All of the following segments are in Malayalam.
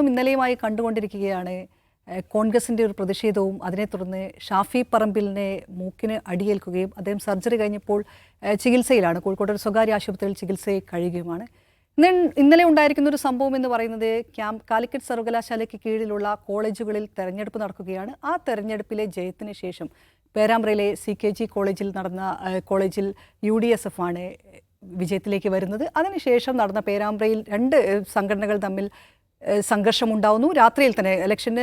ഇന്നും ഇന്നലെയുമായി കണ്ടുകൊണ്ടിരിക്കുകയാണ് കോൺഗ്രസിന്റെ ഒരു പ്രതിഷേധവും അതിനെ തുടർന്ന് ഷാഫി പറമ്പിലിനെ മൂക്കിന് അടിയേൽക്കുകയും അദ്ദേഹം സർജറി കഴിഞ്ഞപ്പോൾ ചികിത്സയിലാണ് കോഴിക്കോട് ഒരു സ്വകാര്യ ആശുപത്രിയിൽ ചികിത്സയിൽ കഴിയുകയുമാണ്. ഇന്ന് ഇന്നലെ ഉണ്ടായിരിക്കുന്ന ഒരു സംഭവം എന്ന് പറയുന്നത് ക്യാമ്പ് കാലിക്കറ്റ് സർവകലാശാലയ്ക്ക് കീഴിലുള്ള കോളേജുകളിൽ തെരഞ്ഞെടുപ്പ് നടക്കുകയാണ്. ആ തെരഞ്ഞെടുപ്പിലെ ജയത്തിന് ശേഷം പേരാമ്പ്രയിലെ സി കെ ജി കോളേജിൽ നടന്ന കോളേജിൽ യു ഡി എസ് എഫ് ആണ് വിജയത്തിലേക്ക് വരുന്നത്. അതിനുശേഷം നടന്ന പേരാമ്പ്രയിൽ രണ്ട് സംഘടനകൾ തമ്മിൽ സംഘർഷമുണ്ടാവുന്നു. രാത്രിയിൽ തന്നെ ഇലക്ഷന്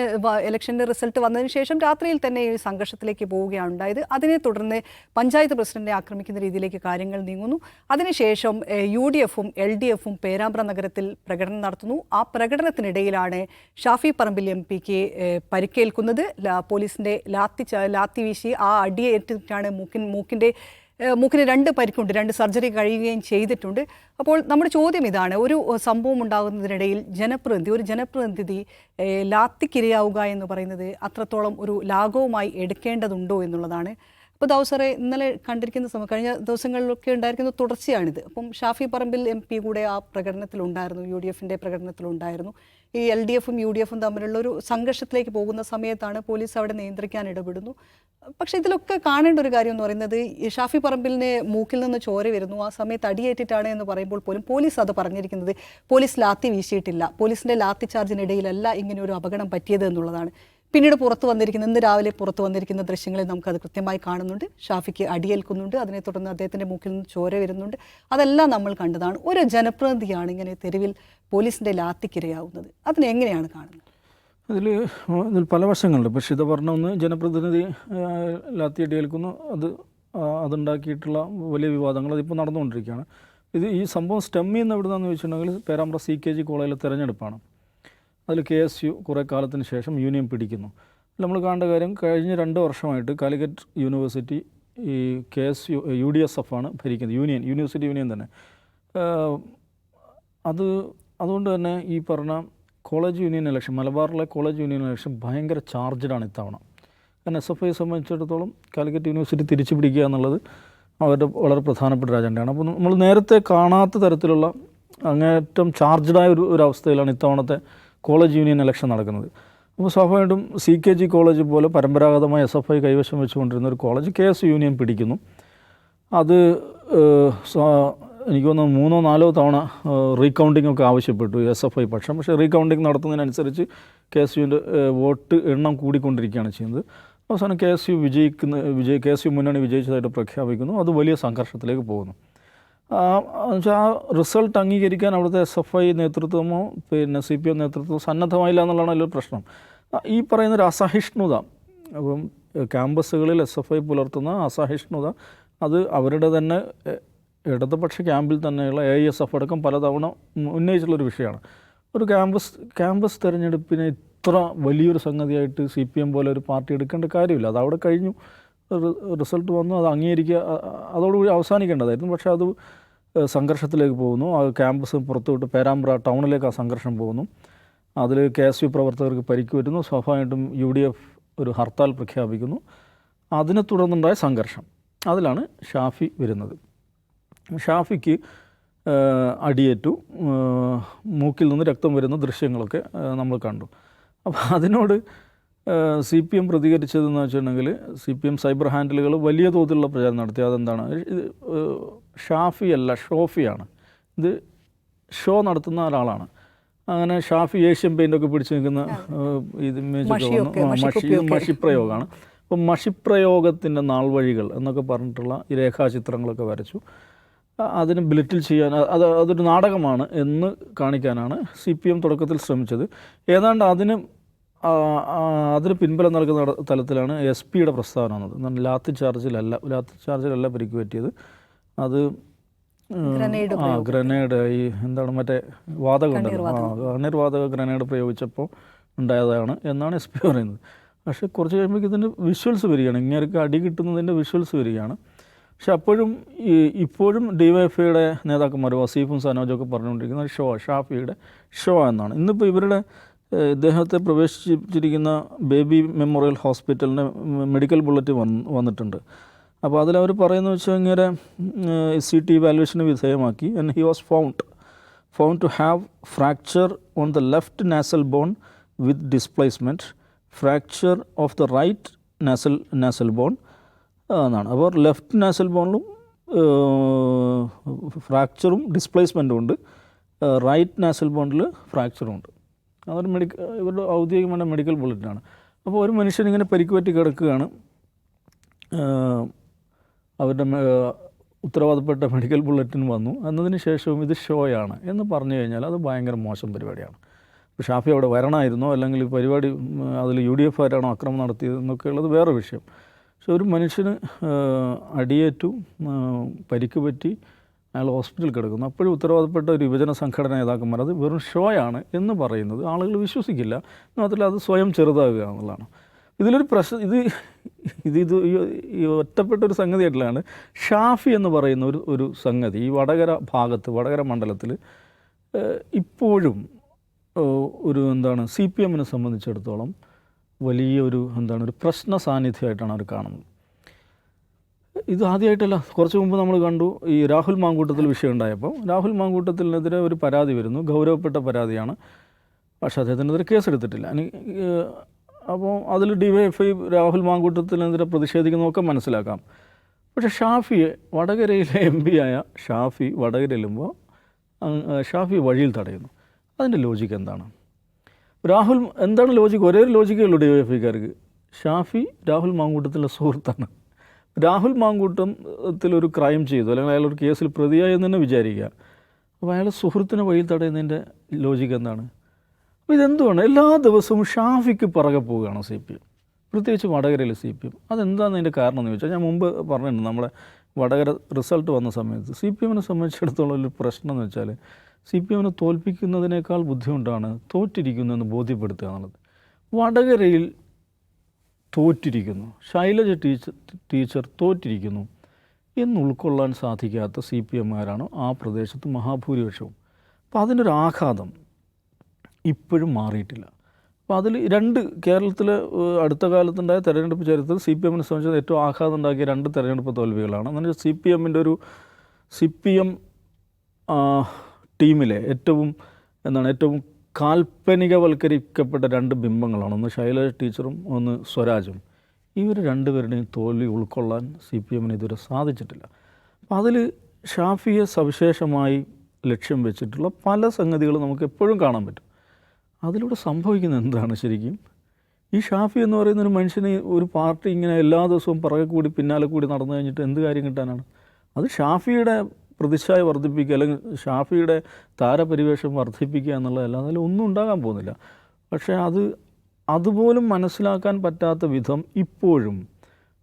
ഇലക്ഷന്റെ റിസൾട്ട് വന്നതിന് ശേഷം രാത്രിയിൽ തന്നെ ഈ സംഘർഷത്തിലേക്ക് പോവുകയാണ് ഉണ്ടായത്. അതിനെ തുടർന്ന് പഞ്ചായത്ത് പ്രസിഡന്റിനെ ആക്രമിക്കുന്ന രീതിയിലേക്ക് കാര്യങ്ങൾ നീങ്ങുന്നു. അതിനുശേഷം യു ഡി എഫും എൽ ഡി എഫും പേരാമ്പ്ര നഗരത്തിൽ പ്രകടനം നടത്തുന്നു. ആ പ്രകടനത്തിനിടയിലാണ് ഷാഫി പറമ്പിൽ എം പിക്ക് പരിക്കേൽക്കുന്നത്. പോലീസിന്റെ ലാത്തി ലാത്തി വീശി ആ അടിയേറ്റിട്ടാണ് മൂക്കിൻ മൂക്കിന്റെ ഏഹ് മൂക്കിന് രണ്ട് പരിക്കുണ്ട് രണ്ട് സർജറി കഴിയുകയും ചെയ്തിട്ടുണ്ട്. അപ്പോൾ നമ്മുടെ ചോദ്യം ഇതാണ് ഒരു സംഭവം ഉണ്ടാകുന്നതിനിടയിൽ ജനപ്രതിനിധി ഒരു ജനപ്രതിനിധി ലാത്തിക്കിരയാവുക എന്ന് പറയുന്നത് അത്രത്തോളം ഒരു ലാഘവമായി എടുക്കേണ്ടതുണ്ടോ എന്നുള്ളതാണ്. അപ്പോൾ ദൗസറെ ഇന്നലെ കണ്ടിരിക്കുന്ന സമയം കഴിഞ്ഞ ദിവസങ്ങളിലൊക്കെ ഉണ്ടായിരിക്കുന്ന തുടർച്ചയാണിത്. അപ്പം ഷാഫി പറമ്പിൽ എം പി കൂടെ ആ പ്രകടനത്തിലുണ്ടായിരുന്നു യു ഡി എഫിന്റെ പ്രകടനത്തിലുണ്ടായിരുന്നു. ഈ എൽ ഡി എഫും യു ഡി എഫും തമ്മിലുള്ള ഒരു സംഘർഷത്തിലേക്ക് പോകുന്ന സമയത്താണ് പോലീസ് അവിടെ നിയന്ത്രിക്കാൻ ഇടപെടുന്നു. പക്ഷേ ഇതിലൊക്കെ കാണേണ്ട ഒരു കാര്യം എന്ന് പറയുന്നത് ഷാഫി പറമ്പിലിനെ മൂക്കിൽ നിന്ന് ചോര വരുന്നു. ആ സമയത്ത് അടിയേറ്റിട്ടാണ് എന്ന് പറയുമ്പോൾ പോലും പോലീസ് അത് പറഞ്ഞിരിക്കുന്നത്. പോലീസ് ലാത്തി വീശിയിട്ടില്ല. പോലീസിന്റെ ലാത്തി ചാർജിനിടയിലല്ല ഇങ്ങനെ ഒരു അപകടം പറ്റിയത് എന്നുള്ളതാണ്. പിന്നീട് പുറത്തു വന്നിരിക്കുന്ന ഇന്ന് രാവിലെ പുറത്തു വന്നിരിക്കുന്ന ദൃശ്യങ്ങളിൽ നമുക്കത് കൃത്യമായി കാണുന്നുണ്ട്. ഷാഫിക്ക് അടിയേൽക്കുന്നുണ്ട്. അതിനെ തുടർന്ന് അദ്ദേഹത്തിന്റെ മൂക്കിൽ നിന്ന് ചോര വരുന്നുണ്ട്. അതെല്ലാം നമ്മൾ കണ്ടതാണ്. ഒരു ജനപ്രതിനിധിയാണ് ഇങ്ങനെ തെരുവിൽ പോലീസിന്റെ ലാത്തിക്കിരയാവുന്നത്. അതിനെങ്ങനെയാണ് കാണുന്നത്? അതിൽ ഇതിൽ പല വശങ്ങളുണ്ട്. പക്ഷെ ഇത് പറഞ്ഞ ഒന്ന് ജനപ്രതിനിധി ലാത്തി അടിയേൽക്കുന്നു. അത് അതുണ്ടാക്കിയിട്ടുള്ള വലിയ വിവാദങ്ങൾ അതിപ്പോൾ നടന്നുകൊണ്ടിരിക്കുകയാണ്. ഇത് ഈ സംഭവം സ്റ്റെം ചെയ്യുന്ന എവിടുന്നാന്ന് ചോദിച്ചിട്ടുണ്ടെങ്കിൽ പേരാമ്പ്ര സി കെ ജി കോളേജിലെ തെരഞ്ഞെടുപ്പാണ്. അതിൽ കെ എസ് യു കുറേ കാലത്തിന് ശേഷം യൂണിയൻ പിടിക്കുന്നു. നമ്മൾ കാണേണ്ട കാര്യം കഴിഞ്ഞ രണ്ട് വർഷമായിട്ട് കാലിക്കറ്റ് യൂണിവേഴ്സിറ്റി ഈ K S U U D S F ആണ് ഭരിക്കുന്നത്. യൂണിയൻ യൂണിവേഴ്സിറ്റി യൂണിയൻ തന്നെ. അത് അതുകൊണ്ട് തന്നെ ഈ പറഞ്ഞ കോളേജ് യൂണിയൻ ഇലക്ഷൻ മലബാറിലെ കോളേജ് യൂണിയൻ ഇലക്ഷൻ ഭയങ്കര ചാർജഡാണ് ഇത്തവണ. കാരണം എസ് എഫ് ഐയെ സംബന്ധിച്ചിടത്തോളം കാലിക്കറ്റ് യൂണിവേഴ്സിറ്റി തിരിച്ചു പിടിക്കുക എന്നുള്ളത് അവരുടെ വളരെ പ്രധാനപ്പെട്ട ഒരു അജണ്ടയാണ്. അപ്പോൾ നമ്മൾ നേരത്തെ കാണാത്ത തരത്തിലുള്ള അങ്ങേറ്റം ചാർജഡായ ഒരു ഒരു അവസ്ഥയിലാണ് ഇത്തവണത്തെ കോളേജ് യൂണിയൻ ഇലക്ഷൻ നടക്കുന്നത്. അപ്പോൾ സ്വാഭാവികമായിട്ടും സി കെ ജി കോളേജ് പോലെ പരമ്പരാഗതമായി എസ് എഫ് ഐ കൈവശം വെച്ചുകൊണ്ടിരുന്ന ഒരു കോളേജ് കെ എസ് യൂണിയൻ പിടിക്കുന്നു. അത് എനിക്ക് തോന്നുന്നു മൂന്നോ നാലോ തവണ റീകൗണ്ടിംഗ് ഒക്കെ ആവശ്യപ്പെട്ടു എസ് എഫ് ഐ പക്ഷം. പക്ഷേ റീകൗണ്ടിംഗ് നടത്തുന്നതിനനുസരിച്ച് കെ എസ് യുവിന്റെ വോട്ട് എണ്ണം കൂടിക്കൊണ്ടിരിക്കുകയാണ് ചെയ്യുന്നത്. അവസാനം കെ എസ് യു വിജയിക്കുന്ന വിജയ് കെ എസ് യു മുന്നണി വിജയിച്ചതായിട്ട് പ്രഖ്യാപിക്കുന്നു. അത് വലിയ സംഘർഷത്തിലേക്ക് പോകുന്നു. എന്നുവെച്ചാൽ ആ റിസൾട്ട് അംഗീകരിക്കാൻ അവിടുത്തെ എസ് എഫ് ഐ നേതൃത്വമോ പിന്നെ സി പി എം നേതൃത്വമോ സന്നദ്ധമായില്ല എന്നുള്ളതാണ് അതിലൊരു പ്രശ്നം. ഈ പറയുന്ന ഒരു അസഹിഷ്ണുത അപ്പം ക്യാമ്പസുകളിൽ എസ് എഫ് ഐ പുലർത്തുന്ന അസഹിഷ്ണുത അത് അവരുടെ തന്നെ ഇടതുപക്ഷ ക്യാമ്പിൽ തന്നെയുള്ള എ എസ് എഫ് അടക്കം പലതവണ ഉന്നയിച്ചിട്ടുള്ളൊരു വിഷയമാണ്. ഒരു ക്യാമ്പസ് ക്യാമ്പസ് തിരഞ്ഞെടുപ്പിനെ ഇത്ര വലിയൊരു സംഗതിയായിട്ട് സി പി എം പോലെ ഒരു പാർട്ടി എടുക്കേണ്ട കാര്യമില്ല. അത് അവിടെ കഴിഞ്ഞു. റിസൾട്ട് വന്നു അത് അംഗീകരിക്കുക അതോടുകൂടി അവസാനിക്കേണ്ടതായിരുന്നു പക്ഷേ അത് സംഘർഷത്തിലേക്ക് പോകുന്നു. ആ ക്യാമ്പസ് പുറത്തുവിട്ട് പേരാമ്പ്ര ടൗണിലേക്ക് ആ സംഘർഷം പോകുന്നു. അതിൽ കെ എസ് യു പ്രവർത്തകർക്ക് പരിക്ക് വരുന്നു സ്വാഭാവികമായിട്ടും യു ഡി എഫ് ഒരു ഹർത്താൽ പ്രഖ്യാപിക്കുന്നു. അതിനെ തുടർന്നുണ്ടായ സംഘർഷം. അതിലാണ് ഷാഫി വരുന്നത്. ഷാഫിക്ക് അടിയേറ്റു. മൂക്കിൽ നിന്ന് രക്തം വരുന്ന ദൃശ്യങ്ങളൊക്കെ നമ്മൾ കണ്ടു. അപ്പോൾ അതിനോട് സി പി എം പ്രതികരിച്ചതെന്ന് വെച്ചിട്ടുണ്ടെങ്കിൽ സി പി എം സൈബർ ഹാൻഡിലുകൾ വലിയ തോതിലുള്ള പ്രചാരണം നടത്തി. അതെന്താണ്? ഇത് ഷാഫിയല്ല ഷാഫി അല്ല ഷോഫിയാണ്. ഇത് ഷോ നടത്തുന്ന ഒരാളാണ്. അങ്ങനെ ഷാഫി ഏഷ്യൻ പെയിന്റൊക്കെ പിടിച്ച് നിൽക്കുന്ന ഇത് മഷി. മഷിപ്രയോഗമാണ്. അപ്പം മഷിപ്രയോഗത്തിന്റെ നാൾവഴികൾ എന്നൊക്കെ പറഞ്ഞിട്ടുള്ള ഈ രേഖാചിത്രങ്ങളൊക്കെ വരച്ചു. അതിന് ബിലിറ്റിൽ ചെയ്യാൻ അത് അതൊരു നാടകമാണ് എന്ന് കാണിക്കാനാണ് സി പി എം തുടക്കത്തിൽ ശ്രമിച്ചത്. ഏതാണ്ട് അതിന് അതിന് പിൻബലം നൽകുന്ന തലത്തിലാണ് എസ് പിയുടെ പ്രസ്താവന വന്നത് എന്നാൽ ലാത്തി ചാർജിലല്ല ലാത്തി ചാർജിലല്ല പരിക്ക് പറ്റിയത്. അത് ആ ഗ്രനേഡ് ഈ എന്താണ് മറ്റേ വാതകം കണ്ണീർ വാതക. ഗ്രനേഡ് പ്രയോഗിച്ചപ്പോൾ ഉണ്ടായതാണ് എന്നാണ് എസ് പി പറയുന്നത്. പക്ഷേ കുറച്ച് കഴിയുമ്പോഴേക്ക് ഇതിന്റെ വിഷ്വൽസ് വരികയാണ്. ഇങ്ങനെയൊക്കെ അടി കിട്ടുന്നതിന്റെ വിഷ്വൽസ് വരികയാണ്. പക്ഷെ അപ്പോഴും ഈ ഇപ്പോഴും ഡിവൈഎഫ്ഐയുടെ നേതാക്കന്മാർ വസീഫും സനോജൊക്കെ പറഞ്ഞുകൊണ്ടിരിക്കുന്ന പറഞ്ഞുകൊണ്ടിരിക്കുന്നത് ഷോ ഷാഫിയുടെ ഷോ എന്നാണ്. ഇന്നിപ്പോൾ ഇവരുടെ ഇദ്ദേഹത്തെ പ്രവേശിച്ചിരിക്കുന്ന ബേബി മെമ്മോറിയൽ ഹോസ്പിറ്റലിന്റെ മെഡിക്കൽ ബുള്ളറ്റ് വന്ന് വന്നിട്ടുണ്ട്. അപ്പോൾ അതിലവർ പറയുന്നത് വെച്ചാൽ ഇങ്ങനെ സി ടി വാലുവേഷന് വിധേയമാക്കി. And he was found found to have fracture on the left nasal bone with displacement fracture of the right nasal nasal bone എന്നാണ്. അപ്പോൾ ലെഫ്റ്റ് നാസൽ ബോണിലും ഫ്രാക്ചറും ഡിസ്പ്ലേസ്മെന്റും ഉണ്ട്. റൈറ്റ് നാസൽ ബോണ്ടിൽ ഫ്രാക്ചറും ഉണ്ട്. അതൊരു മെഡിക്കൽ ഇവരുടെ ഔദ്യോഗികമായ മെഡിക്കൽ ബുള്ളറ്റിനാണ് അപ്പോൾ ഒരു മനുഷ്യൻ ഇങ്ങനെ പരിക്ക് പറ്റി കിടക്കുകയാണ് അവരുടെ ഉത്തരവാദപ്പെട്ട മെഡിക്കൽ ബുള്ളറ്റിൻ വന്നു. എന്നതിന് ശേഷവും ഇത് ഷോയാണ് എന്ന് പറഞ്ഞു കഴിഞ്ഞാൽ അത് ഭയങ്കര മോശം പരിപാടിയാണ്. ഷാഫി അവിടെ വരണമായിരുന്നോ? അല്ലെങ്കിൽ പരിപാടി അതിൽ യു ഡി എഫ് ആരാണോ അക്രമം നടത്തിയത് ഉള്ളത് വേറെ വിഷയം. പക്ഷെ ഒരു മനുഷ്യന് അടിയേറ്റു പരിക്ക് പറ്റി അയാൾ ഹോസ്പിറ്റലിൽ കിടക്കുന്നു. അപ്പോഴും ഉത്തരവാദപ്പെട്ട ഒരു യുവജന സംഘടന നേതാക്കന്മാർ അത് വെറും ഷോയാണ് എന്ന് പറയുന്നത് ആളുകൾ വിശ്വസിക്കില്ല. മാത്രമല്ല അത് സ്വയം ചെറുതാകുക എന്നുള്ളതാണ്. ഇതിലൊരു പ്രശ്നം ഇത് ഇത് ഇത് ഈ ഒറ്റപ്പെട്ട ഒരു സംഗതിയായിട്ടാണ് ഷാഫി എന്ന് പറയുന്ന ഒരു ഒരു സംഗതി ഈ വടകര ഭാഗത്ത് വടകര മണ്ഡലത്തിൽ ഇപ്പോഴും ഒരു എന്താണ് സി പി എമ്മിനെ സംബന്ധിച്ചിടത്തോളം വലിയൊരു എന്താണ് ഒരു പ്രശ്ന സാന്നിധ്യമായിട്ടാണ് അവർ കാണുന്നത്. ഇത് ആദ്യമായിട്ടല്ല കുറച്ച് മുമ്പ് നമ്മൾ കണ്ടു ഈ രാഹുൽ മാങ്കൂട്ടത്തിൽ വിഷയം ഉണ്ടായപ്പോൾ രാഹുൽ മാങ്കൂട്ടത്തിനെതിരെ ഒരു പരാതി വരുന്നു. ഗൗരവപ്പെട്ട പരാതിയാണ്. പക്ഷേ അദ്ദേഹത്തിനെതിരെ കേസെടുത്തിട്ടില്ല. ഇനി അപ്പോൾ അതിൽ D Y F I Rahul മാങ്കൂട്ടത്തിനെതിരെ പ്രതിഷേധിക്കുന്നതൊക്കെ മനസ്സിലാക്കാം. പക്ഷേ ഷാഫിയെ വടകരയിലെ എം ആയ ഷാഫി വടകരയിലുമ്പോൾ ഷാഫി വഴിയിൽ തടയുന്നു. അതിന്റെ ലോജിക്ക് എന്താണ്? രാഹുൽ എന്താണ് ലോജിക്ക് ഒരേ ഒരു ലോജിക്കേ ഉള്ളൂ ഐക്കാർക്ക് ഷാഫി രാഹുൽ മാങ്കൂട്ടത്തിന്റെ സുഹൃത്താണ്. രാഹുൽ മാങ്കൂട്ടത്തിൽ ഒരു ക്രൈം ചെയ്തു അല്ലെങ്കിൽ അയാൾ ഒരു കേസിൽ പ്രതിയായെന്ന് തന്നെ വിചാരിക്കുക. അപ്പോൾ അയാൾ സുഹൃത്തിനെ വഴിയിൽ തടയുന്നതിന്റെ ലോജിക്ക് എന്താണ്? അപ്പോൾ ഇതെന്തുവാണ്? എല്ലാ ദിവസവും ഷാഫിക്ക് പുറകെ പോവുകയാണ് സി പി എം. പ്രത്യേകിച്ച് വടകരയിൽ സി പി എം. അതെന്താണെന്ന് അതിന്റെ കാരണം എന്ന് ചോദിച്ചാൽ ഞാൻ മുമ്പ് പറഞ്ഞിട്ടുണ്ട് നമ്മുടെ വടകര റിസൾട്ട് വന്ന സമയത്ത് സി പി എമ്മിനെ സംബന്ധിച്ചിടത്തോളം ഒരു പ്രശ്നം എന്ന് വെച്ചാൽ സി പി എമ്മിനെ തോൽപ്പിക്കുന്നതിനേക്കാൾ ബുദ്ധിമുട്ടാണ് തോറ്റിരിക്കുന്നതെന്ന് ബോധ്യപ്പെടുത്തുക എന്നുള്ളത്. വടകരയിൽ തോറ്റിരിക്കുന്നു. ശൈലജ ടീച്ചർ ടീച്ചർ തോറ്റിരിക്കുന്നു എന്ന് ഉൾക്കൊള്ളാൻ സാധിക്കാത്ത സി പി എമ്മാരാണ് ആ പ്രദേശത്ത് മഹാഭൂരിപക്ഷവും. അപ്പോൾ അതിനൊരു ആഘാതം ഇപ്പോഴും മാറിയിട്ടില്ല. അപ്പോൾ അതിൽ രണ്ട് കേരളത്തിൽ അടുത്ത കാലത്തുണ്ടായ തെരഞ്ഞെടുപ്പ് ചരിത്രത്തിൽ സി പി എമ്മിനെ സംബന്ധിച്ച് ഏറ്റവും ആഘാതം ഉണ്ടാക്കിയ രണ്ട് തെരഞ്ഞെടുപ്പ് തോൽവികളാണ്. എന്ന് വെച്ചാൽ സി പി എമ്മിന്റെ ഒരു സി പി എം ടീമിലെ ഏറ്റവും എന്താണ് ഏറ്റവും കാൽപ്പനികവൽക്കരിക്കപ്പെട്ട രണ്ട് ബിംബങ്ങളാണ്. ഒന്ന് ശൈലജ ടീച്ചറും ഒന്ന് സ്വരാജും. ഇവർ രണ്ടുപേരുടെയും തോൽവി ഉൾക്കൊള്ളാൻ സി പി എമ്മിന് ഇതുവരെ സാധിച്ചിട്ടില്ല. അപ്പം അതിൽ ഷാഫിയെ സവിശേഷമായി ലക്ഷ്യം വെച്ചിട്ടുള്ള പല സംഗതികളും നമുക്ക് എപ്പോഴും കാണാൻ പറ്റും. അതിലൂടെ സംഭവിക്കുന്നത് എന്താണ് ശരിക്കും? ഈ ഷാഫി എന്ന് പറയുന്ന ഒരു മനുഷ്യനെ ഒരു പാർട്ടി ഇങ്ങനെ എല്ലാ ദിവസവും പുറകെ കൂടി പിന്നാലെ കൂടി നടന്നു കഴിഞ്ഞിട്ട് എന്ത് കാര്യം കിട്ടാനാണ്? അത് ഷാഫിയുടെ പ്രതിച്ഛായ വർദ്ധിപ്പിക്കുക അല്ലെങ്കിൽ ഷാഫിയുടെ താരപരിവേഷം വർദ്ധിപ്പിക്കുക എന്നുള്ളതല്ല. അതിൽ ഒന്നും ഉണ്ടാകാൻ പോകുന്നില്ല. പക്ഷേ അത് അതുപോലും മനസ്സിലാക്കാൻ പറ്റാത്ത വിധം ഇപ്പോഴും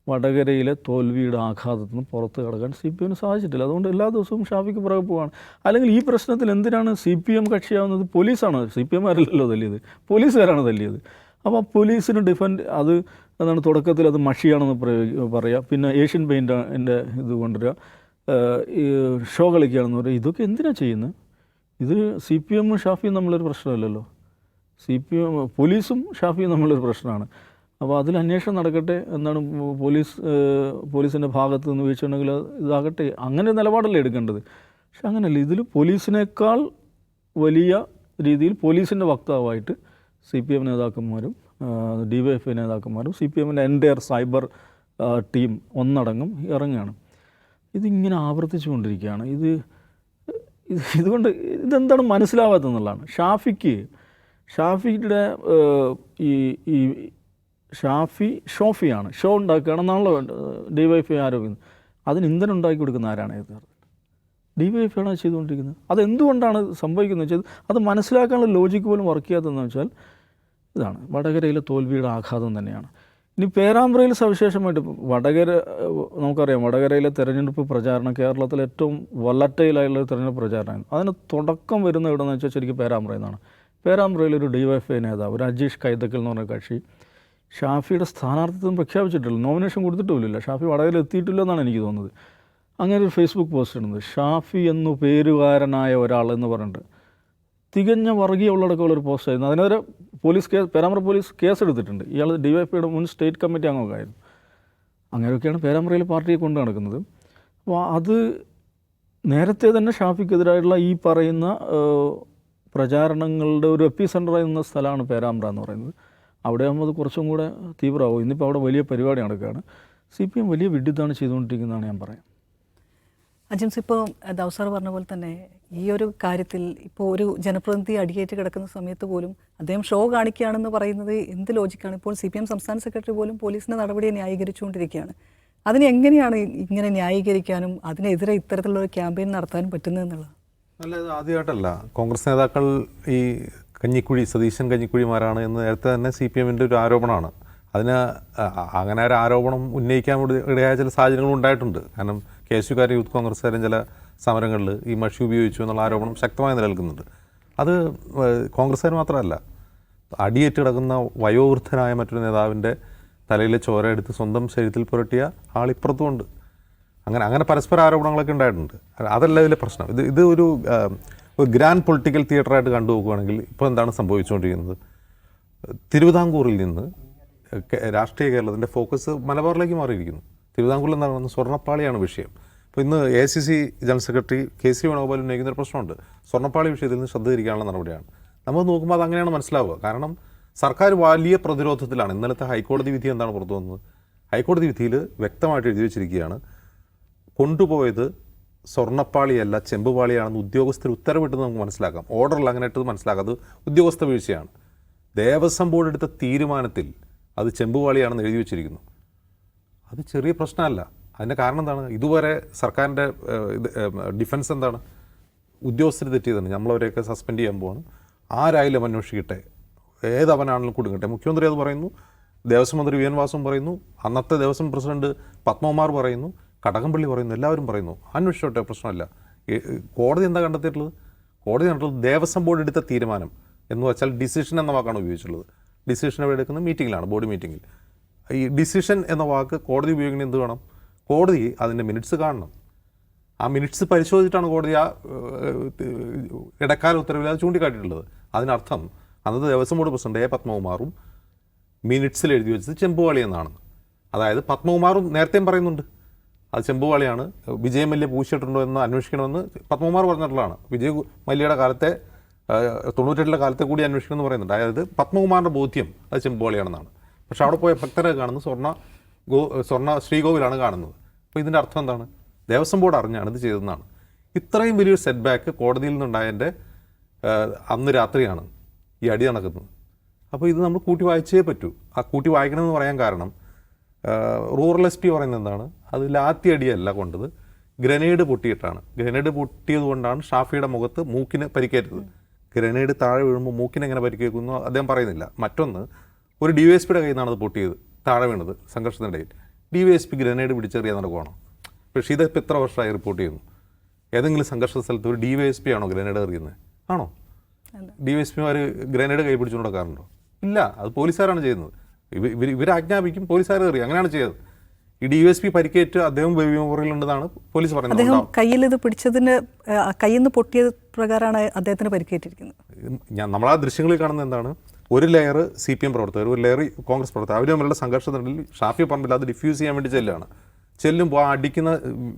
വടകരയിലെ തോൽവിയുടെ ആഘാതത്തിന് പുറത്ത് കടക്കാൻ സി പി എമ്മിന് സാധിച്ചിട്ടില്ല. അതുകൊണ്ട് എല്ലാ ദിവസവും ഷാഫിക്ക് പുറകെ പോവാണ്. അല്ലെങ്കിൽ ഈ പ്രശ്നത്തിൽ എന്തിനാണ് സി പി എം കക്ഷിയാവുന്നത്? പോലീസാണ്. സി പി എം ആരല്ലല്ലോ തല്ലിയത്. പോലീസുകാരാണ് തല്ലിയത്. അപ്പോൾ പോലീസിന് ഡിഫൻഡ് അത് എന്താണ് തുടക്കത്തിൽ അത് മഷിയാണെന്ന് പറയുക പിന്നെ ഏഷ്യൻ പെയിന്റിന്റെ ഇത് കൊണ്ടുവരിക. ഷോ കളിക്കുകയാണെന്ന് പറയും ഇതൊക്കെ എന്തിനാണ് ചെയ്യുന്നത് ഇത് സി പി എമ്മും ഷാഫിയും തമ്മിലൊരു പ്രശ്നമല്ലല്ലോ. സി പി എം പോലീസും ഷാഫിയും തമ്മിലൊരു പ്രശ്നമാണ്. അപ്പോൾ അതിൽ അന്വേഷണം നടക്കട്ടെ എന്താണ് പോലീസ് പോലീസിന്റെ ഭാഗത്ത് നിന്ന് വീഴ്ചയുണ്ടെങ്കിൽ ഇതാകട്ടെ. അങ്ങനെ നിലപാടല്ലേ എടുക്കേണ്ടത്. പക്ഷെ അങ്ങനെയല്ല ഇതിൽ പോലീസിനേക്കാൾ വലിയ രീതിയിൽ പോലീസിന്റെ വക്താവായിട്ട് സി പി എം നേതാക്കന്മാരും ഡി വൈ എഫ് നേതാക്കന്മാരും സി പി എമ്മിന്റെ എന്റെ സൈബർ ടീം ഒന്നടങ്കം ഇറങ്ങുകയാണ്. ഇതിങ്ങനെ ആവർത്തിച്ചു കൊണ്ടിരിക്കുകയാണ് ഇത് ഇത് ഇതുകൊണ്ട് ഇതെന്താണ് മനസ്സിലാവാത്തെന്നുള്ളതാണ് ഷാഫിക്ക് ഷാഫിയുടെ ഈ ഈ ഷാഫി ഷോഫിയാണ്. ഷോ ഉണ്ടാക്കുകയാണെന്നാണല്ലോ ഡി വൈ എഫ് ആരോപിക്കുന്നത്. അതിന് ഇന്ധനം ഉണ്ടാക്കി കൊടുക്കുന്ന ആരാണ് ഇത് ഡി വൈ എഫ് ആണ് ചെയ്തുകൊണ്ടിരിക്കുന്നത്? അതെന്തുകൊണ്ടാണ് സംഭവിക്കുന്നത്? വെച്ചാൽ അത് മനസ്സിലാക്കാനുള്ള ലോജിക്ക് പോലും വർക്ക് ചെയ്യാത്തതെന്ന് വെച്ചാൽ ഇതാണ്. വടകരയിലെ തോൽവിയുടെ ആഘാതം തന്നെയാണ്. ഇനി പേരാമ്പ്രയിൽ സവിശേഷമായിട്ട് വടകര നമുക്കറിയാം വടകരയിലെ തെരഞ്ഞെടുപ്പ് പ്രചാരണം കേരളത്തിലെ ഏറ്റവും വൊലറ്റൈലായുള്ള തെരഞ്ഞെടുപ്പ് പ്രചാരണമായിരുന്നു അതിന് തുടക്കം വരുന്ന എവിടെയെന്ന് വെച്ചാൽ ശരിക്കും പേരാമ്പ്രയിൽ നിന്നാണ്. പേരാമ്പ്രയിൽ ഒരു ഡി വൈ എഫ് ഐ നേതാവ് രാജേഷ് കൈതക്കൽ എന്ന് പറഞ്ഞ കക്ഷി ഷാഫിയുടെ സ്ഥാനാർത്ഥിത്വം പ്രഖ്യാപിച്ചിട്ടില്ല. നോമിനേഷൻ കൊടുത്തിട്ടില്ല ഷാഫി വടകരയിൽ എത്തിയിട്ടില്ല എന്നാണ് എനിക്ക് തോന്നുന്നത്. അങ്ങനെ ഒരു ഫേസ്ബുക്ക് പോസ്റ്റ് ഇടുന്നത്. ഷാഫി എന്നു പേരുകാരനായ ഒരാൾ എന്ന് പറഞ്ഞിട്ട്. തികഞ്ഞ വർഗീയ ഉള്ളടക്കമുള്ള ഒരു പോസ്റ്റ് ആയിരുന്നു. അതിനെതിരെ police case Perambra police case എടുത്തിട്ടുണ്ട്. ഇയാൾ ഡിവൈഎഫ്ഐയുടെ മുൻ സ്റ്റേറ്റ് കമ്മിറ്റി അംഗമായിരുന്നു അങ്ങനെയൊക്കെയാണ് പേരാമ്പ്രയിൽ പാർട്ടിയെ കൊണ്ട് നടക്കുന്നത്. അപ്പോൾ അത് നേരത്തെ തന്നെ ഷാഫിക്കെതിരായിട്ടുള്ള ഈ പറയുന്ന പ്രചാരണങ്ങളുടെ ഒരു എപ്പി സെന്ററായി നിന്ന സ്ഥലമാണ് പേരാമ്പ്ര എന്ന് പറയുന്നത്. അവിടെ ആകുമ്പോൾ അത് കുറച്ചും കൂടെ തീവ്രമാവും. ഇന്നിപ്പോൾ അവിടെ വലിയ പരിപാടി നടക്കുകയാണ്. സി പി എം വലിയ വിഡിത്താണ് ചെയ്തുകൊണ്ടിരിക്കുന്നതാണ് ഞാൻ പറയാം. അജിംസ് ഇപ്പോൾ ദൗസാർ പറഞ്ഞ പോലെ തന്നെ ഈ ഒരു കാര്യത്തിൽ ഇപ്പോൾ ഒരു ജനപ്രതിനിധി അടിയേറ്റ് കിടക്കുന്ന സമയത്ത് പോലും അദ്ദേഹം ഷോ കാണിക്കുകയാണെന്ന് പറയുന്നത് എന്ത് ലോജിക്കാണ്? ഇപ്പോൾ സി പി എം സംസ്ഥാന സെക്രട്ടറി പോലും പോലീസിന്റെ നടപടിയെ ന്യായീകരിച്ചുകൊണ്ടിരിക്കുകയാണ്. അതിന് എങ്ങനെയാണ് ഇങ്ങനെ ന്യായീകരിക്കാനും അതിനെതിരെ ഇത്തരത്തിലുള്ള ക്യാമ്പയിൻ നടത്താനും പറ്റുന്നതെന്നുള്ളത് അല്ല ഇത് ആദ്യമായിട്ടല്ല. കോൺഗ്രസ് നേതാക്കൾ ഈ കഞ്ഞിക്കുഴി സതീശൻ കഞ്ഞിക്കുഴിമാരാണ് എന്ന് നേരത്തെ തന്നെ സി പി എമ്മിന്റെ ഒരു ആരോപണമാണ്. അതിന് അങ്ങനെ ഒരു ആരോപണം ഉന്നയിക്കാൻ ഇടയായ ചില സാഹചര്യങ്ങൾ ഉണ്ടായിട്ടുണ്ട്. കാരണം കെ എസ് യുക്കാർ യൂത്ത് കോൺഗ്രസ്സുകാരും ചില സമരങ്ങളിൽ ഈ മഷി ഉപയോഗിച്ചു എന്നുള്ള ആരോപണം ശക്തമായി നിലനിൽക്കുന്നുണ്ട്. അത് കോൺഗ്രസ്സുകാർ മാത്രമല്ല അടിയേറ്റ് കിടക്കുന്ന വയോവൃദ്ധനായ മറ്റൊരു നേതാവിന്റെ തലയിലെ ചോര എടുത്ത് സ്വന്തം ശരീരത്തിൽ പുരട്ടിയ ആളിപ്പുറത്തുമുണ്ട് അങ്ങനെ അങ്ങനെ പരസ്പര ആരോപണങ്ങളൊക്കെ ഉണ്ടായിട്ടുണ്ട്. അതല്ല ഇതിലെ പ്രശ്നം. ഇത് ഇത് ഒരു ഗ്രാൻഡ് പൊളിറ്റിക്കൽ തിയേറ്ററായിട്ട് കണ്ടു നോക്കുകയാണെങ്കിൽ ഇപ്പോൾ എന്താണ് സംഭവിച്ചുകൊണ്ടിരിക്കുന്നത്? തിരുവിതാംകൂറിൽ നിന്ന് രാഷ്ട്രീയ കേരളത്തിന്റെ ഫോക്കസ് മലബാറിലേക്ക് മാറിയിരിക്കുന്നു. തിരുവിതാംകൂറിൽ എന്താണ് സ്വർണപ്പാളിയാണ് വിഷയം. അപ്പോൾ ഇന്ന് A C C general secretary K C Venugopal ഉന്നയിക്കുന്ന ഒരു പ്രശ്നമുണ്ട്. സ്വർണപ്പാളി വിഷയത്തിൽ നിന്ന് ശ്രദ്ധ തിരിക്കാനുള്ള നടപടിയാണ്. നമ്മൾ നോക്കുമ്പോൾ അത് അങ്ങനെയാണ് മനസ്സിലാവുക. കാരണം സർക്കാർ വലിയ പ്രതിരോധത്തിലാണ്. ഇന്നലത്തെ ഹൈക്കോടതി വിധി എന്താണ് പുറത്തു വന്നത്? ഹൈക്കോടതി വിധിയിൽ വ്യക്തമായിട്ട് എഴുതി വെച്ചിരിക്കുകയാണ്. കൊണ്ടുപോയത് സ്വർണപ്പാളിയല്ല ചെമ്പുപാളിയാണെന്ന് ഉദ്യോഗസ്ഥർ ഉത്തരവിട്ടെന്ന് നമുക്ക് മനസ്സിലാക്കാം. ഓർഡറിൽ അങ്ങനെ ഇട്ടത് മനസ്സിലാക്കാം. അത് ഉദ്യോഗസ്ഥ വീഴ്ചയാണ്. ദേവസ്വം ബോർഡ് എടുത്ത തീരുമാനത്തിൽ അത് ചെമ്പുപാളിയാണെന്ന് എഴുതി വെച്ചിരിക്കുന്നു. അത് ചെറിയ പ്രശ്നമല്ല. അതിന്റെ കാരണം എന്താണ്? ഇതുവരെ സർക്കാരിന്റെ ഡിഫൻസ് എന്താണ്? ഉദ്യോഗസ്ഥർ തെറ്റിയതാണ്. നമ്മളവരെയൊക്കെ സസ്പെൻഡ് ചെയ്യാൻ പോവാണ്. ആരായാലും അന്വേഷിക്കട്ടെ. ഏതവനാണെങ്കിലും കൊടുക്കട്ടെ. മുഖ്യമന്ത്രി അത് പറയുന്നു. ദേവസ്വം മന്ത്രി വി എൻ വാസും പറയുന്നു. അന്നത്തെ ദേവസ്വം പ്രസിഡന്റ് പത്മകുമാർ പറയുന്നു. കടകംപള്ളി പറയുന്നു. എല്ലാവരും പറയുന്നു. അന്വേഷിച്ചോട്ടെ പ്രശ്നമല്ല. കോടതി എന്താ കണ്ടെത്തിയിട്ടുള്ളത്? കോടതി കണ്ടിട്ടുള്ളത് ദേവസ്വം ബോർഡ് എടുത്ത തീരുമാനം എന്ന് വെച്ചാൽ ഡിസിഷൻ എന്ന വാക്കാണ് ഉപയോഗിച്ചിട്ടുള്ളത്. ഡിസിഷൻ എവിടെ എടുക്കുന്നത് മീറ്റിങ്ങിലാണ് ബോർഡ് മീറ്റിങ്ങിൽ. ഈ ഡിസിഷൻ എന്ന വാക്ക് കോടതി ഉപയോഗിക്കുന്നത് എന്ത് വേണം? കോടതി അതിന്റെ മിനിറ്റ്സ് കാണണം. ആ മിനിറ്റ്സ് പരിശോധിച്ചിട്ടാണ് കോടതി ആ ഇടക്കാല ഉത്തരവിൽ അത് ചൂണ്ടിക്കാട്ടിയിട്ടുള്ളത്. അതിനർത്ഥം അന്നത്തെ ദേവസ്വം ബോർഡ് പ്രസിഡന്റ് എ പത്മകുമാറും മിനിറ്റ്സിൽ എഴുതി വെച്ചത് ചെമ്പുവാളി എന്നാണ്. അതായത് പത്മകുമാറും നേരത്തെയും പറയുന്നുണ്ട്. അത് ചെമ്പുവാളിയാണ്. വിജയ് മല്യ പൂശിയിട്ടുണ്ടോ എന്ന് അന്വേഷിക്കണമെന്ന് പത്മകുമാർ പറഞ്ഞിട്ടുള്ളതാണ്. വിജയ് മല്യയുടെ കാലത്തെ തൊണ്ണൂറ്റെട്ടിലെ കാലത്തെ കൂടി അന്വേഷിക്കണം എന്ന് പറയുന്നുണ്ട്. അതായത് പത്മകുമാറിന്റെ ബോധ്യം അത് ചെമ്പുവാളിയാണെന്നാണ്. പക്ഷേ അവിടെ പോയ ഭക്തരെ കാണുന്നത് സ്വർണ ഗോ സ്വർണ ശ്രീകോവിലാണ് കാണുന്നത്. അപ്പോൾ ഇതിന്റെ അർത്ഥം എന്താണ്? ദേവസ്വം ബോർഡ് അറിഞ്ഞാണ് ഇത് ചെയ്തതെന്നാണ്. ഇത്രയും വലിയൊരു സെറ്റ് ബാക്ക് കോടതിയിൽ നിന്നുണ്ടായതിന്റെ അന്ന് രാത്രിയാണ് ഈ അടി നടക്കുന്നത്. അപ്പോൾ ഇത് നമ്മൾ കൂട്ടി വായിച്ചേ പറ്റൂ. ആ കൂട്ടി വായിക്കണമെന്ന് പറയാൻ കാരണം റൂറലിസ്റ്റി പറയുന്നത് എന്താണ്? അത് ലാത്തി അടിയല്ല കൊണ്ടത്. ഗ്രനേഡ് പൊട്ടിയിട്ടാണ്. ഗ്രനേഡ് പൊട്ടിയത് കൊണ്ടാണ് ഷാഫിയുടെ മുഖത്ത് മൂക്കിന് പരിക്കേറ്റത്. ഗ്രനേഡ് താഴെ വീഴുമ്പോൾ മൂക്കിന് എങ്ങനെ പരിക്കേക്കുന്നു അദ്ദേഹം പറയുന്നില്ല. മറ്റൊന്ന് ഒരു ഡി വൈ എസ് പിയുടെ കയ്യിൽ നിന്നാണ് അത് പൊട്ടിയത്. താഴെ വീണത് സംഘർഷത്തിനിടയിൽ D Y S P grenade പിടിച്ചെറിയാൻ നടക്കുവാണ്? പക്ഷേ ഇതിപ്പോൾ എത്ര വർഷമായി റിപ്പോർട്ട് ചെയ്യുന്നു? ഏതെങ്കിലും സംഘർഷ സ്ഥലത്ത് ഒരു ഡി വൈ എസ് പി ആണോ ഗ്രനേഡ് എറിയുന്നത് ആണോ? ഡി വൈ എസ് പിമാർ ഗ്രനേഡ് കൈ പിടിച്ചുകൊണ്ട് നടക്കാറുണ്ടോ? ഇല്ല അത് പോലീസുകാരാണ് ചെയ്യുന്നത്. ഇവർ ആജ്ഞാപിക്കും പോലീസുകാർ എറിയും. അങ്ങനെയാണ് ചെയ്തത്. ഈ ഡി എസ് പി പരിക്കേറ്റ് അദ്ദേഹം ബേബിമുറിയിലുണ്ടെന്നാണ് പോലീസ് പറഞ്ഞത് അദ്ദേഹം. കയ്യിൽ ഇത് പിടിച്ചതിന് കയ്യിൽ നിന്ന് പൊട്ടിയത് പ്രകാരമാണ് അദ്ദേഹത്തിന് പരിക്കേറ്റിരിക്കുന്നത്. ഞാൻ നമ്മൾ ആ ദൃശ്യങ്ങളിൽ കാണുന്നത് എന്താണ്? ഒരു ലെയർ സി പി എം പ്രവർത്തകർ ഒരു ലെയർ കോൺഗ്രസ് പ്രവർത്തകർ അവർ തമ്മിലുള്ള സംഘർഷത്തിനിടയിൽ ഷാഫി പറമ്പിൽ അത് ഡിഫ്യൂസ് ചെയ്യാൻ വേണ്ടി ചെല്ലുകയാണ് ചെല്ലുമ്പോൾ ആ അടിക്കുന്ന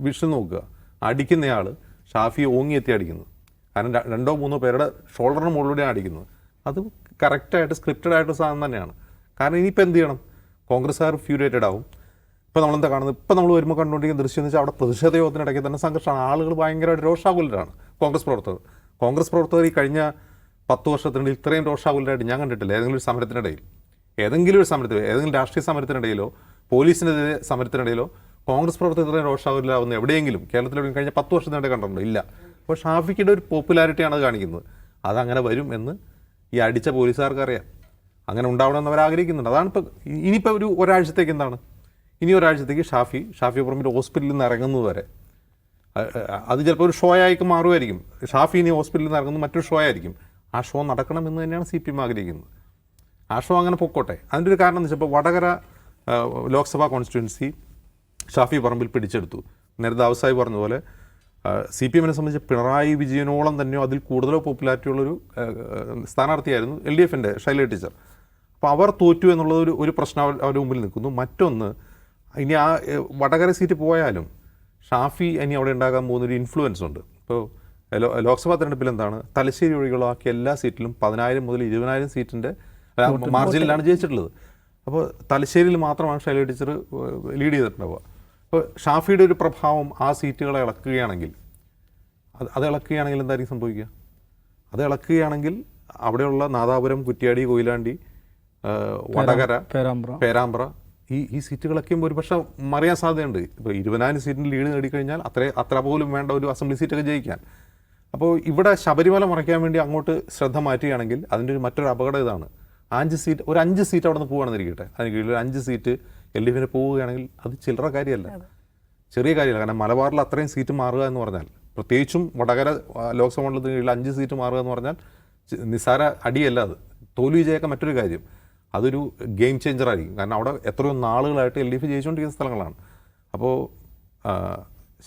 വിഷ് നോക്കുക. അടിക്കുന്നയാൾ ഷാഫി ഓങ്ങിയെത്തി അടിക്കുന്നത് കാരണം രണ്ടോ മൂന്നോ പേരുടെ ഷോൾഡറിന് മുകളിലൂടെയാണ് അടിക്കുന്നത്. അത് കറക്റ്റായിട്ട് സ്ക്രിപ്റ്റഡ് ആയിട്ട് സാധനം തന്നെയാണ്. കാരണം ഇനിയിപ്പോൾ എന്ത് ചെയ്യണം? കോൺഗ്രസ്സുകാർ ഫ്യൂരിയേറ്റഡ് ആവും. ഇപ്പോൾ നമ്മളെന്താ കാണുന്നത്? ഇപ്പോൾ നമ്മൾ വരുമ്പോൾ കണ്ടുകൊണ്ടിരിക്കുന്ന ദൃശ്യം എന്ന് വെച്ചാൽ അവിടെ പ്രതിഷേധ യോഗത്തിനിടയ്ക്ക് തന്നെ സംഘർഷമാണ്. ആളുകൾ ഭയങ്കരമായിട്ട് രോഷാകുലരാണ് കോൺഗ്രസ് പ്രവർത്തകർ. കോൺഗ്രസ് പ്രവർത്തകർ ഈ കഴിഞ്ഞ പത്ത് വർഷത്തിനിടയിൽ ഇത്രയും രോഷാകുലരായിട്ട് ഞാൻ കണ്ടിട്ടില്ല. ഏതെങ്കിലും ഒരു സമരത്തിനിടയിൽ. ഏതെങ്കിലും ഒരു സമരത്തിൽ ഏതെങ്കിലും രാഷ്ട്രീയ സമരത്തിനിടയിലോ പോലീസിനെതിരെ സമരത്തിനിടയിലോ കോൺഗ്രസ് പ്രവർത്തകർ ഇത്രയും രോഷാകുലരാകുന്ന എവിടെയെങ്കിലും കേരളത്തിൽ കഴിഞ്ഞ പത്ത് വർഷത്തിനിടെ കണ്ടിട്ടുണ്ടോ? ഇല്ല. അപ്പോൾ ഷാഫിക്കിന്റെ ഒരു പോപ്പുലാരിറ്റിയാണ് കാണിക്കുന്നത്. അതങ്ങനെ വരും എന്ന് ഈ അടിച്ച പോലീസുകാർക്ക് അറിയാം അങ്ങനെ ഉണ്ടാവണമെന്ന് അവർ ആഗ്രഹിക്കുന്നുണ്ട് അതാണ് ഇപ്പോൾ ഇനിയിപ്പോൾ ഒരു ഒരാഴ്ചത്തേക്ക് എന്താണ്? ഇനി ഒരാഴ്ചത്തേക്ക് ഷാഫി ഷാഫി പുറമിന്റെ ഹോസ്പിറ്റലിൽ നിന്ന് ഇറങ്ങുന്നത് വരെ. അത് ചിലപ്പോൾ ഒരു ഷോ ആയിക്ക് മാറുമായിരിക്കും. ഷാഫി ഇനി ഹോസ്പിറ്റലിൽ നിന്ന് ഇറങ്ങുന്നത് മറ്റൊരു ഷോ ആയിരിക്കും. ആ ഷോ നടക്കണമെന്ന് തന്നെയാണ് സി പി എം ആഗ്രഹിക്കുന്നത്. ആ ഷോ അങ്ങനെ പൊക്കോട്ടെ. അതിന്റെ ഒരു കാരണം എന്ന് വെച്ചാൽ ഇപ്പോൾ വടകര ലോക്സഭാ കോൺസ്റ്റിറ്റ്യുവൻസി ഷാഫി പറമ്പിൽ പിടിച്ചെടുത്തു. നേരത്തെ അവസായി പറഞ്ഞ പോലെ സി പി എമ്മിനെ സംബന്ധിച്ച് പിണറായി വിജയനോളം തന്നെയോ അതിൽ കൂടുതലോ പോപ്പുലാരിറ്റി ഉള്ളൊരു സ്ഥാനാർത്ഥിയായിരുന്നു എൽ ഡി എഫിന്റെ ശൈല ടീച്ചർ. അപ്പോൾ അവർ തോറ്റു എന്നുള്ളത് ഒരു ഒരു പ്രശ്നം അവരുടെ മുമ്പിൽ നിൽക്കുന്നു. മറ്റൊന്ന് ഇനി ആ വടകര സീറ്റ് പോയാലും ഷാഫി ഇനി അവിടെ ഉണ്ടാകാൻ പോകുന്നൊരു ഇൻഫ്ലുവൻസ് ഉണ്ട്. ഇപ്പോൾ ലോക്സഭാ തെരഞ്ഞെടുപ്പിൽ എന്താണ്? തലശ്ശേരി ഒഴികെയുള്ള ബാക്കി എല്ലാ സീറ്റിലും പതിനായിരം മുതൽ ഇരുപതിനായിരം സീറ്റിന്റെ മാർജിനിലാണ് ജയിച്ചിട്ടുള്ളത്. അപ്പോൾ തലശ്ശേരിയിൽ മാത്രമാണ് ശൈല ടീച്ചർ ലീഡ് ചെയ്തിട്ടുണ്ടാവുക അപ്പോൾ ഷാഫിയുടെ ഒരു പ്രഭാവം ആ സീറ്റുകളെ ഇളക്കുകയാണെങ്കിൽ അത് അത് ഇളക്കുകയാണെങ്കിൽ എന്തായിരിക്കും സംഭവിക്കുക? അത് ഇളക്കുകയാണെങ്കിൽ അവിടെയുള്ള നാദാപുരം കുറ്റ്യാടി കൊയിലാണ്ടി വടകര പേരാമ്പ്ര പേരാമ്പ്ര. ഈ ഈ സീറ്റുകളൊക്കെ ഒരുപക്ഷെ മറിയാൻ സാധ്യതയുണ്ട്. ഇപ്പോൾ ഇരുപതിനായിരം സീറ്റിന് ലീഡ് നേടിക്കഴിഞ്ഞാൽ അത്ര അത്ര പോലും വേണ്ട ഒരു അസംബ്ലി സീറ്റൊക്കെ ജയിക്കാൻ. അപ്പോൾ ഇവിടെ ശബരിമല മറയ്ക്കാൻ വേണ്ടി അങ്ങോട്ട് ശ്രദ്ധ മാറ്റുകയാണെങ്കിൽ അതിന്റെ ഒരു മറ്റൊരു അപകടം ഇതാണ്. അഞ്ച് സീറ്റ് ഒരു അഞ്ച് സീറ്റ് അവിടെ നിന്ന് പോവുകയാണെന്നിരിക്കട്ടെ അതിന് കീഴിൽ ഒരു അഞ്ച് സീറ്റ് എൽ ഡി എഫിന് പോവുകയാണെങ്കിൽ അത് ചില്ലറ കാര്യമല്ല. ചെറിയ കാര്യമല്ല. കാരണം മലബാറിൽ അത്രയും സീറ്റ് മാറുക എന്ന് പറഞ്ഞാൽ പ്രത്യേകിച്ചും വടകര ലോക്സഭ മണ്ഡലത്തിന് കീഴിൽ അഞ്ച് സീറ്റ് മാറുക എന്ന് പറഞ്ഞാൽ നിസ്സാര അടിയല്ല അത്. തോൽവി വിജയൊക്കെ മറ്റൊരു കാര്യം. അതൊരു ഗെയിം ചേഞ്ചർ ആയിരിക്കും. കാരണം അവിടെ എത്രയോ നാളുകളായിട്ട് എൽ ഡി എഫ് ജയിച്ചുകൊണ്ടിരിക്കുന്ന സ്ഥലങ്ങളാണ്. അപ്പോൾ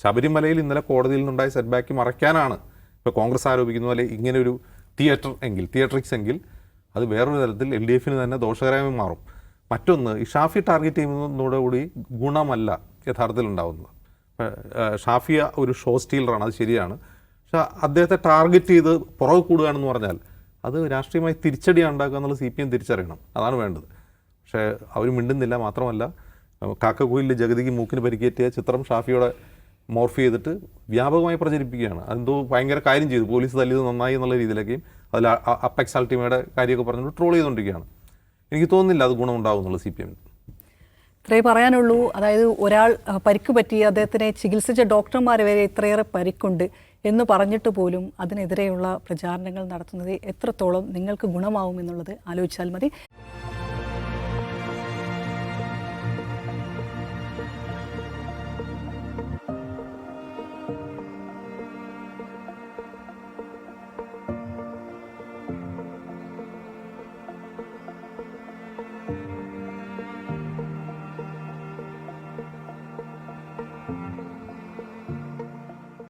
ശബരിമലയിൽ ഇന്നലെ കോടതിയിൽ നിന്നുണ്ടായ സെറ്റ് ബാക്ക് മറയ്ക്കാനാണ് ഇപ്പോൾ കോൺഗ്രസ് ആരോപിക്കുന്ന പോലെ ഇങ്ങനെ ഒരു തിയേറ്റർ എങ്കിൽ തിയേറ്ററിക്സ് എങ്കിൽ അത് വേറൊരു തരത്തിൽ എൽ ഡി എഫിന് തന്നെ ദോഷകരമായി മാറും. മറ്റൊന്ന് ഈ ഷാഫി ടാർഗറ്റ് ചെയ്യുന്നതോടുകൂടി ഗുണമല്ല യഥാർത്ഥത്തിൽ ഉണ്ടാകുന്നത് ഷാഫിയ ഒരു ഷോ സ്റ്റീലറാണ് അത് ശരിയാണ്. പക്ഷെ അദ്ദേഹത്തെ ടാർഗറ്റ് ചെയ്ത് പുറകെ കൂടുകയാണെന്ന് പറഞ്ഞാൽ അത് രാഷ്ട്രീയമായി തിരിച്ചടിയാണ് ഉണ്ടാക്കുക എന്നുള്ളത് സി പി എം തിരിച്ചറിയണം. അതാണ് വേണ്ടത്. പക്ഷേ അവർ മിണ്ടുന്നില്ല മാത്രമല്ല കാക്കക്കുയിലിൽ ജഗതിക്ക് മൂക്കിന് പരിക്കേറ്റിയ ചിത്രം ഷാഫിയോടെ മോർഫ് ചെയ്തിട്ട് വ്യാപകമായി പ്രചരിപ്പിക്കുകയാണ്. അതെന്തോ ഭയങ്കര കാര്യം ചെയ്തു. പോലീസ് തല്ലിയത് നന്നായി എന്നുള്ള രീതിയിലൊക്കെയും അതിൽ അപ്പെക്സ് അൾട്ടിമയുടെ കാര്യമൊക്കെ പറഞ്ഞിട്ട് ട്രോൾ ചെയ്തുകൊണ്ടിരിക്കുകയാണ്. എനിക്ക് തോന്നുന്നില്ല അത് ഗുണമുണ്ടാകുന്നുള്ളൂ സി പി എമ്മിന് ഇത്രേ പറയാനുള്ളൂ. അതായത് ഒരാൾ പരിക്ക് പറ്റി അദ്ദേഹത്തിനെ ചികിത്സിച്ച ഡോക്ടർമാർ വരെ ഇത്രയേറെ പരിക്കുണ്ട് എന്ന് പറഞ്ഞിട്ട് പോലും അതിനെതിരെയുള്ള പ്രചാരണങ്ങൾ നടത്തുന്നത് എത്രത്തോളം നിങ്ങൾക്ക് ഗുണമാവും എന്നുള്ളത് ആലോചിച്ചാൽ മതി.